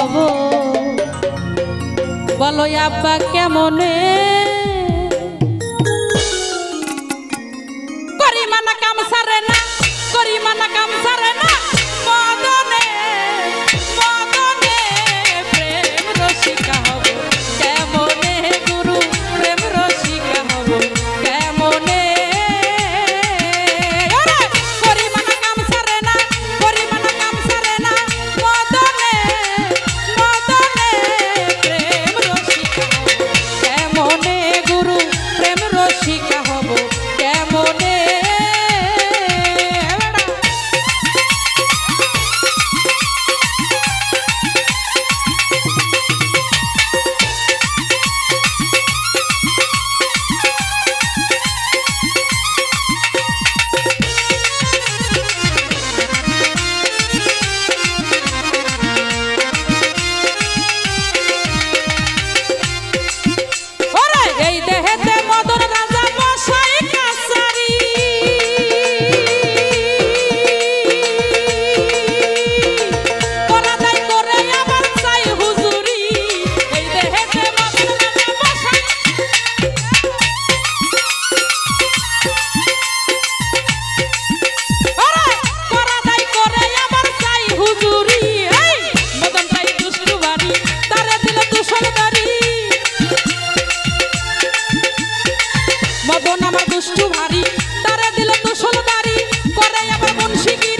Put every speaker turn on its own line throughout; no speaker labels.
যাব বলো আব্বা কেমনে? মতন আমার দুষ্টু ভারী। তারা দিল তো সোলদারি করে আমার মন শিগির।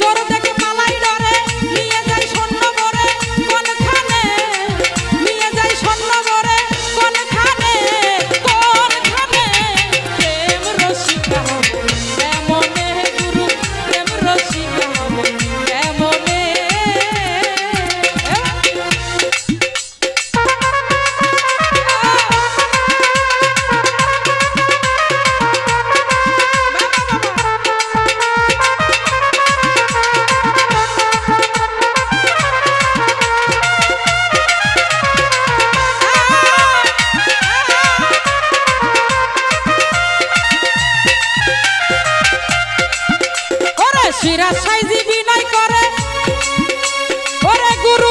Choro de নিরাশায় সাইজি বিনয় করে। ওরে গুরু